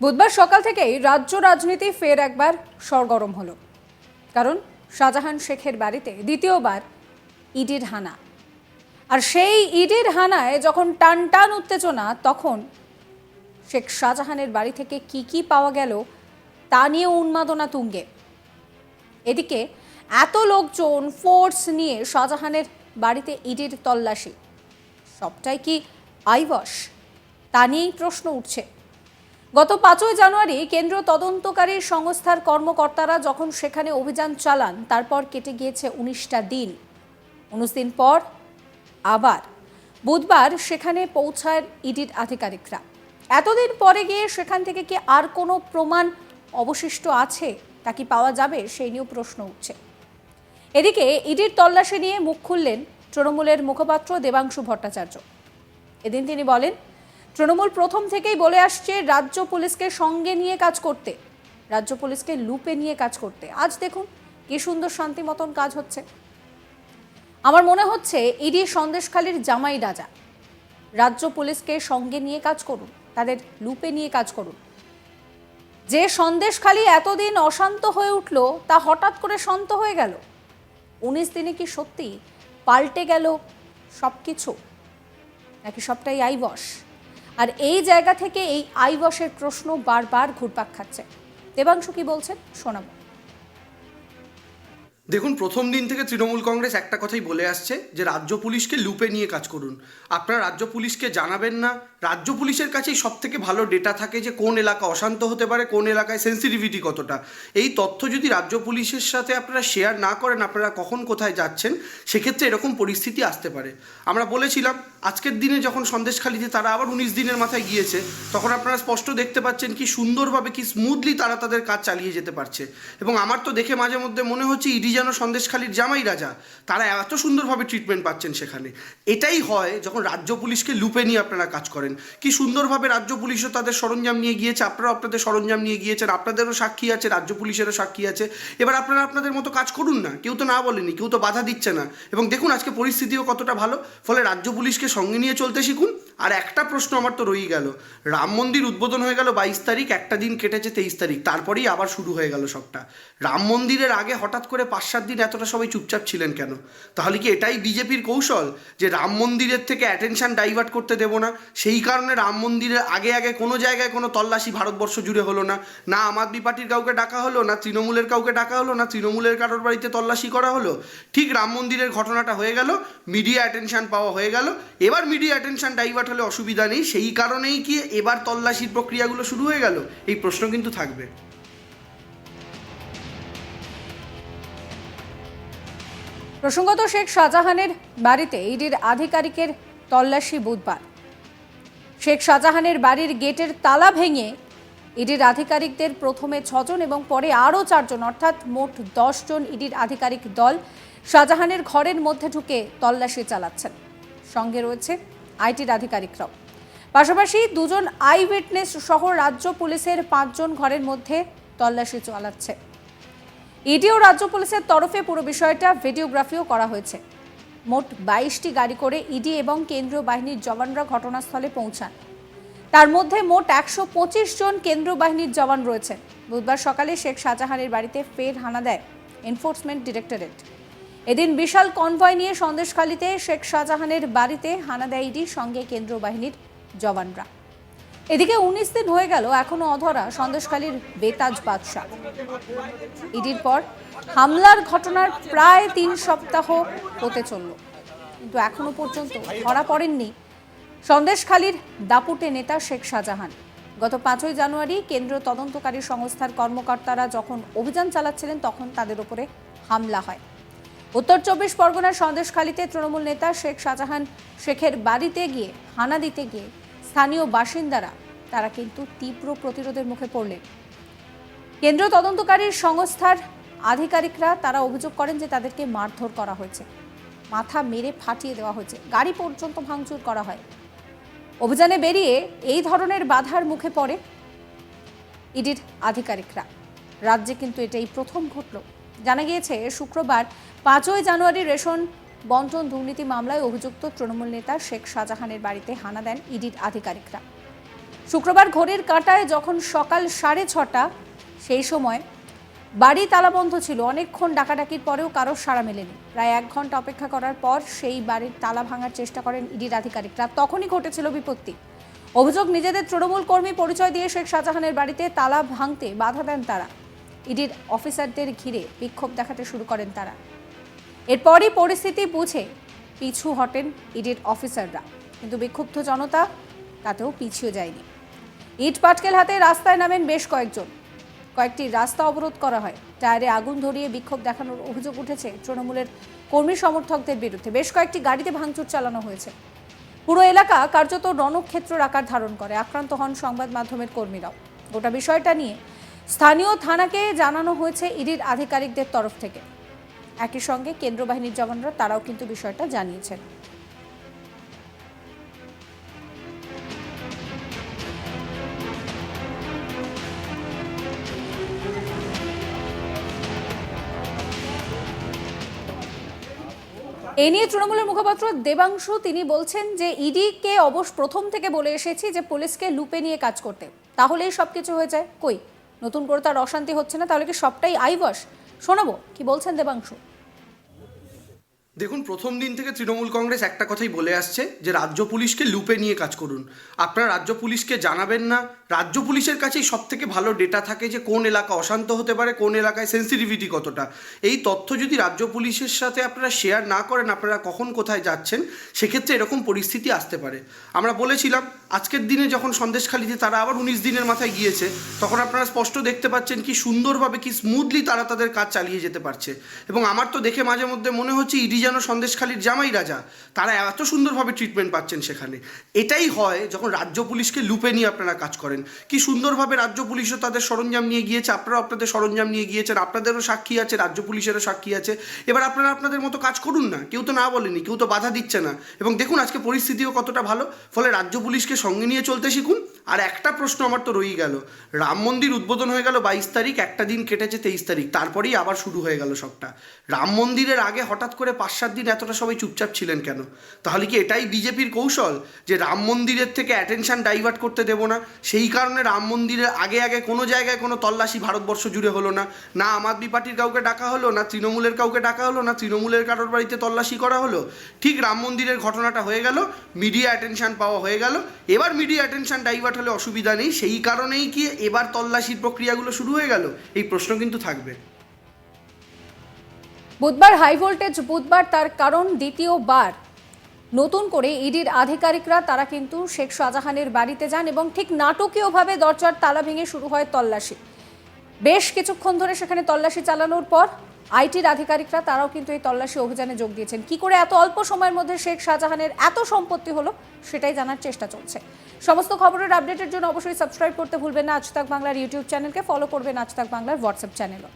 বুধবার সকাল থেকেই রাজ্য রাজনীতি ফের একবার সরগরম হলো। কারণ শাহজাহান শেখের বাড়িতে দ্বিতীয়বার ইডির হানা। আর সেই ইডির হানায় যখন টান টান উত্তেজনা, তখন শেখ শাহজাহানের বাড়ি থেকে কি কি পাওয়া গেল, তা নিয়ে উন্মাদনা তুঙ্গে। এদিকে এত লোকজন, ফোর্স নিয়ে শাহজাহানের বাড়িতে ইডির তল্লাশি। সবটাই কি আইবস তা নিয়েই প্রশ্ন উঠছে। গত পাঁচই জানুয়ারি কেন্দ্রীয় তদন্তকারী সংস্থার কর্মকর্তারা যখন সেখানে অভিযান চালান, তারপর কেটে গিয়েছে উনিশটা দিন। উনিশ দিন পর আবার বুধবার সেখানে পৌঁছায় ইডির আধিকারিকরা। এতদিন পরে গিয়ে সেখান থেকে কি আর কোনো প্রমাণ অবশিষ্ট আছে? তা কি পাওয়া যাবে? সেই নিয়েও প্রশ্ন উঠছে। এদিকে ইডির তল্লাশি নিয়ে মুখ খুললেন তৃণমূলের মুখপাত্র দেবাংশু ভট্টাচার্য। এদিন তিনি বলেন তৃণমূল প্রথম থেকেই বলে আসছে, রাজ্য পুলিশকে সঙ্গে নিয়ে কাজ করতে। রাজ্য পুলিশকে লুপে নিয়ে কাজ করতে। আজ দেখুন কি সুন্দর শান্তি মতন কাজ হচ্ছে। আমার মনে হচ্ছে ইডি সন্দেশখালীর জামাই রাজা। রাজ্য পুলিশকে সঙ্গে নিয়ে কাজ করুন, তাদের লুপে নিয়ে কাজ করুন। যে সন্দেশখালী এতদিন অশান্ত হয়ে উঠল, তা হঠাৎ করে শান্ত হয়ে গেল। উনিশ দিনে কি সত্যি পাল্টে গেল সব কিছু নাকি সবটাই আইবস আর এই জায়গা থেকে এই আইবসের প্রশ্ন বারবার ঘুরপাক খাচ্ছে। দেবাংশু কি বলছেন? শোনাব। দেখুন, প্রথম দিন থেকে তৃণমূল কংগ্রেস একটা কথাই বলে আসছে যে, রাজ্য পুলিশকে লুপে নিয়ে কাজ করুন। আপনারা রাজ্য পুলিশকে জানাবেন না রাজ্য পুলিশের কাছেই সব থেকে ভালো ডেটা থাকে যে কোন এলাকা অশান্ত হতে পারে, কোন এলাকায় সেন্সিটিভিটি কতটা। এই তথ্য যদি রাজ্য পুলিশের সাথে আপনারা শেয়ার না করেন, আপনারা কখন কোথায় যাচ্ছেন, সেক্ষেত্রে এরকম পরিস্থিতি আসতে পারে। আমরা বলেছিলাম, আজকের দিনে যখন সন্দেশখালিতে তারা আবার উনিশ দিনের মাথায় গিয়েছে, তখন আপনারা স্পষ্ট দেখতে পাচ্ছেন কি সুন্দরভাবে, কি স্মুথলি তারা তাদের কাজ চালিয়ে যেতে পারছে। এবং আমার তো দেখে মাঝে মধ্যে মনে হচ্ছে ইডি যেন সন্দেশখালির জামাই রাজা। তারা এত সুন্দরভাবে ট্রিটমেন্ট পাচ্ছেন সেখানে। এটাই হয় যখন রাজ্য পুলিশকে লুপে নিয়ে আপনারা কাজ করেন। কি সুন্দরভাবে রাজ্য পুলিশও তাদের সরঞ্জাম নিয়ে গিয়েছে আপনারা আপনাদের সরঞ্জাম নিয়ে গিয়েছেন, আপনাদেরও সাক্ষী আছে, রাজ্য পুলিশেরও সাক্ষী আছে। এবার আপনারা আপনাদের মতো কাজ করুন না, কেউ তো না বলেনি, কেউ তো বাধা দিচ্ছে না। এবং দেখুন, আজকে পরিস্থিতিও কতটা ভালো, ফলে রাজ্য পুলিশকে সঙ্গে নিয়ে চলতে শিখুন আর একটা প্রশ্ন আমার তো রয়েই গেল। রাম মন্দির উদ্বোধন হয়ে গেল বাইশ তারিখ, একটা দিন কেটেছে তেইশ তারিখ, তারপরেই আবার শুরু হয়ে গেল সবটা। রাম মন্দিরের আগে হঠাৎ করে পাঁচ সাত দিন এতটা সবাই চুপচাপ ছিলেন কেন? তাহলে কি এটাই বিজেপির কৌশল? যে রাম মন্দিরের থেকে অ্যাটেনশন ডাইভার্ট করতে দেবো না, সেই কারণে রাম মন্দিরের আগে আগে কোনো জায়গায় কোনো তল্লাশি ভারতবর্ষ জুড়ে হলো না। না আম আদমি পার্টির কাউকে ডাকা হলো, না তৃণমূলের কাউকে ডাকা হলো, না তৃণমূলের কারোর বাড়িতে তল্লাশি করা হলো। ঠিক রাম মন্দিরের ঘটনাটা হয়ে গেল মিডিয়া অ্যাটেনশন পাওয়া হয়ে গেল। এবার মিডিয়া অ্যাটেনশন ডাইভার্ট হলে অসুবিধা নেই। সেই কারণেই কি এবার তল্লাশির প্রক্রিয়াগুলো শুরু হয়ে গেল? এই প্রশ্ন কিন্তু থাকবে। প্রসঙ্গত শেখ শাহজাহানের বাড়িতে ইডির আধিকারিকের তল্লাশি বুধবার। শেখ শাহজাহানের বাড়ির গেটের তালা ভেঙে ইডির আধিকারিকদের প্রথমে ছজন এবং পরে আরও চারজন, অর্থাৎ মোট দশজন ইডির আধিকারিক দল শাহজাহানের ঘরের মধ্যে ঢুকে তল্লাশি চালাচ্ছেন। সঙ্গে রয়েছে আইটির আধিকারিকরাও পাশাপাশি দুজন আই উইটনেস সহ রাজ্য পুলিশের পাঁচজন ঘরের মধ্যে তল্লাশি চালাচ্ছে। ইডি ও রাজ্য পুলিশের তরফে পুরো বিষয়টা ভিডিওগ্রাফিও করা হয়েছে। মোট বাইশটি গাড়ি করে ইডি এবং কেন্দ্রীয় বাহিনীর জওয়ানরা ঘটনাস্থলে পৌঁছান। তার মধ্যে মোট একশো পঁচিশ জন কেন্দ্রীয় বাহিনীর জওয়ান রয়েছেন। বুধবার সকালে শেখ শাহজাহানের বাড়িতে ফের হানা দেয় এনফোর্সমেন্ট ডিরেক্টরেট। এদিন বিশাল কনভয় নিয়ে সন্দেশখালীতে শেখ শাহজাহানের বাড়িতে হানা দেয় ইডির সঙ্গে কেন্দ্রীয় বাহিনীর জওয়ানরা। এদিকে উনিশ দিন হয়ে গেল, এখনও অধরা সন্দেশখালীর বেতাজ বাদশাহ। ইডির পর হামলার ঘটনার প্রায় তিন সপ্তাহ হতে চলল। কিন্তু এখনও পর্যন্ত ধরা পড়েননি সন্দেশখালীর দাপুটে নেতা শেখ শাহজাহান। গত পাঁচই জানুয়ারি কেন্দ্রীয় তদন্তকারী সংস্থার কর্মকর্তারা যখন অভিযান চালাচ্ছিলেন, তখন তাদের উপরে হামলা হয়। উত্তর চব্বিশ পরগনার সন্দেশখালীতে তৃণমূল নেতা শেখ শাহজাহান শেখের বাড়িতে গিয়ে, হানা দিতে গিয়ে স্থানীয় বাসিন্দারা, তারা কিন্তু তীব্র প্রতিরোধের মুখে পড়লেন। কেন্দ্রীয় তদন্তকারী সংস্থার আধিকারিকরা তারা অভিযোগ করেন যে তাদেরকে মারধর করা হয়েছে। মাথা মেরে ফাটিয়ে দেওয়া হয়েছে। গাড়ি পর্যন্ত ভাঙচুর করা হয়। অভিযানে বেরিয়ে এই ধরনের বাধার মুখে পড়ে ইডির আধিকারিকরা। রাজ্যে কিন্তু এটাই প্রথম ঘটল। জানা গিয়েছে, শুক্রবার পাঁচই জানুয়ারি রেশন বন্টন দুর্নীতি মামলায় অভিযুক্ত তৃণমূল নেতা শেখ শাহজাহানের বাড়িতে হানা দেন ইডির আধিকারিকরা। শুক্রবার ঘড়ির কাঁটায় যখন সকাল সাড়ে ছটা, সেই সময় বাড়ি তালাবন্ধ ছিল। অনেকক্ষণ ডাকাডাকির পরেও কারও সাড়া মেলেনি। প্রায় এক ঘণ্টা অপেক্ষা করার পর সেই বাড়ির তালা ভাঙার চেষ্টা করেন ইডির আধিকারিকরা। তখনই ঘটেছিল বিপত্তি। অভিযোগ, নিজেদের তৃণমূল কর্মী পরিচয় দিয়ে শেখ শাহজাহানের বাড়িতে তালা ভাঙতে বাধা দেন তারা। ইডির অফিসারদের ঘিরে বিক্ষোভ দেখাতে শুরু করেন তারা। এরপরই পরিস্থিতি বুঝে পিছু হটেন ইডির অফিসাররা। কিন্তু বিক্ষুব্ধ জনতা তাতেও পিছিয়ে যায়নি। ইট পাটকেল হাতে রাস্তায় নামেন বেশ কয়েকজন। কয়েকটি রাস্তা অবরোধ করা হয়। টায়ারে আগুন ধরিয়ে বিক্ষোভ দেখানোর অভিযোগ উঠেছে তৃণমূলের কর্মী সমর্থকদের বিরুদ্ধে। বেশ কয়েকটি গাড়িতে ভাঙচুর চালানো হয়েছে। পুরো এলাকা কার্যত রণক্ষেত্রের আকার ধারণ করে। আক্রান্ত হন সংবাদ মাধ্যমের কর্মীরাও। গোটা বিষয়টা নিয়ে স্থানীয় থানাকে জানানো হয়েছে ইডির আধিকারিকদের তরফ থেকে। একই সঙ্গে কেন্দ্র বাহিনীর জওয়ানরা তারাও কিন্তু বিষয়টা জানিয়েছেন। এ নিয়ে তৃণমূলের মুখপাত্র দেবাংশু, তিনি বলছেন যে ইডিকে অবশ্য প্রথম থেকে বলে এসেছি যে পুলিশকে লুপে নিয়ে কাজ করতে। তাহলেই সব কিছু হয়ে যায়। কই? নতুন করে তার অশান্তি হচ্ছে না, তাহলে কি সবটাই আইবস শোনাবো, কি বলছেন দেবাংশু? দেখুন, প্রথম দিন থেকে তৃণমূল কংগ্রেস একটা কথাই বলে আসছে যে, রাজ্য পুলিশকে লুপে নিয়ে কাজ করুন। আপনারা রাজ্য পুলিশকে জানাবেন না। রাজ্য পুলিশের কাছেই সব থেকে ভালো ডেটা থাকে যে, কোন এলাকা অশান্ত হতে পারে, কোন এলাকায় সেন্সিটিভিটি কতটা। এই তথ্য যদি রাজ্য পুলিশের সাথে আপনারা শেয়ার না করেন, আপনারা কখন কোথায় যাচ্ছেন, সেক্ষেত্রে এরকম পরিস্থিতি আসতে পারে। আমরা বলেছিলাম আজকের দিনে যখন সন্দেশখালিতে তারা আবার উনিশ দিনের মাথায় গিয়েছে, তখন আপনারা স্পষ্ট দেখতে পাচ্ছেন কি সুন্দরভাবে, কি স্মুথলি তারা তাদের কাজ চালিয়ে যেতে পারছে। এবং আমার তো দেখে মাঝে মধ্যে মনে হচ্ছে ইডি যেন সন্দেশখালির জামাই রাজা। তারা এত সুন্দরভাবে ট্রিটমেন্ট পাচ্ছেন সেখানে। এটাই হয় যখন রাজ্য পুলিশকে লুপে নিয়ে আপনারা কাজ করেন। কি সুন্দরভাবে রাজ্য পুলিশও তাদের সরঞ্জাম নিয়ে গিয়েছে, আপনারাও আপনাদের সরঞ্জাম নিয়ে গিয়েছেন, আপনাদেরও সাক্ষী আছে, রাজ্য পুলিশেরও সাক্ষী আছে। এবার আপনারা আপনাদের মতো কাজ করুন না, কেউ তো না বলেনি, কেউ তো বাধা দিচ্ছে না। এবং দেখুন আজকে পরিস্থিতিও কতটা ভালো, ফলে রাজ্য পুলিশকে সঙ্গে নিয়ে চলতে শিখুন। আর একটা প্রশ্ন আমার তো রয়েই গেল। রাম মন্দির উদ্বোধন হয়ে গেল বাইশ তারিখ, একটা দিন কেটেছে তেইশ তারিখ, তারপরেই আবার শুরু হয়ে গেল সবটা। রাম মন্দিরের আগে হঠাৎ করে পাঁচ সাত দিন এতটা সবাই চুপচাপ ছিলেন কেন? তাহলে কি এটাই বিজেপির কৌশল, যে রাম মন্দিরের থেকে অ্যাটেনশন ডাইভার্ট করতে দেবো না? সেই কারণে রাম মন্দিরের আগে আগে কোনো জায়গায় কোনো তল্লাশি ভারতবর্ষ জুড়ে হলো না। না আম আদমি পার্টির কাউকে ডাকা হলো, না তৃণমূলের কাউকে ডাকা হলো, না তৃণমূলের কারোর বাড়িতে তল্লাশি করা হলো। ঠিক রাম মন্দিরের ঘটনাটা হয়ে গেল মিডিয়া অ্যাটেনশন পাওয়া হয়ে গেল। এবার মিডিয়া অ্যাটেনশন ডাইভার্ট হলে অসুবিধা নেই। সেই কারণেই কি এবার তল্লাশির প্রক্রিয়াগুলো শুরু হয়ে গেল? এই প্রশ্ন কিন্তু থাকবে। বুধবার হাই ভোল্টেজ, বুধবার তার কারণ দ্বিতীয়বার। নতুন করে ইডির আধিকারিকরা তারা কিন্তু শেখ শাহজাহানের বাড়িতে যান এবং ঠিক নাটকীয়ভাবে দরজার তালা ভেঙে শুরু হয় তল্লাশি। বেশ কিছুক্ষণ ধরে সেখানে তল্লাশি চালানোর পর আইটির আধিকারিকরা তারাও কিন্তু এই তল্লাশি অভিযানে যোগ দিয়েছেন। কি করে এত অল্প সময়ের মধ্যে শেখ শাহজাহানের এত সম্পত্তি হলো সেটাই জানার চেষ্টা চলছে। সমস্ত খবরের আপডেটের জন্য অবশ্যই সাবস্ক্রাইব করতে ভুলবেন না। আজ তাক বাংলার ইউটিউব চ্যানেলকে ফলো করবেন আজ তাক বাংলার হোয়াটসঅ্যাপ চ্যানেলও